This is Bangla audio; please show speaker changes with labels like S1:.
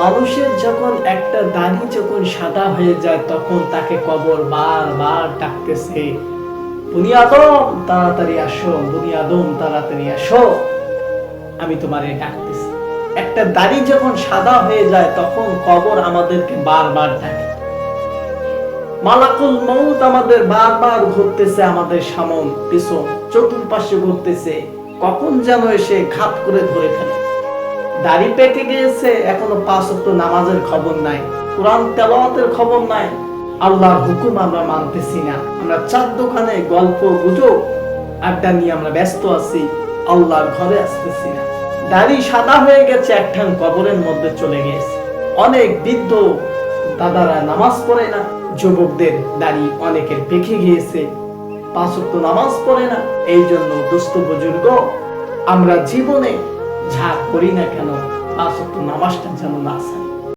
S1: মানুষের যখন একটা দাড়ি যখন সাদা হয়ে যায়, তখন তাকে কবর বারবার ডাকতেছে, বুনিয়াদম, তাড়াতাড়ি আসো, বুনিয়াদম, তাড়াতাড়ি আসো। আমি তোমারে ডাকতেছি। একটা দাড়ি যখন সাদা হয়ে যায়, তখন কবর আমাদেরকে বারবার ডাকে। মালাকুল মৌত আমাদের বারবার ঘুরতেছে আমাদের সামন, পিছন, চতুর্পাশে ঘুরতেছে। কখন যেন এসে ঘাত করে ধরে ফেলে। দাড়ি পেকে গিয়েছে, এখনও পাঁচ ওয়াক্ত নামাজের খবর নাই, কোরআন তেলাওয়াতের খবর নাই, আল্লাহর হুকুম আমরা মানতেছি না। আমরা চার দোকানে গল্প, গুজব, আড্ডা নিয়ে আমরা ব্যস্ত আছি, আল্লাহর ঘরে আসতেছি না। দাড়ি সাদা হয়ে গেছে একঠান কবরের মধ্যে চলে গিয়েছে। অনেক বৃদ্ধ দাদারা নামাজ পড়ে না, যুবকদের দাড়ি অনেকের পেকে গিয়েছে। পাঁচ ওয়াক্ত নামাজ পড়ে না এই জন্য দুস্থ বুজুর্গ, আমরা জীবনে যা করি না কেন ওয়াক্ত নামাজটা যেন না ছাড়ি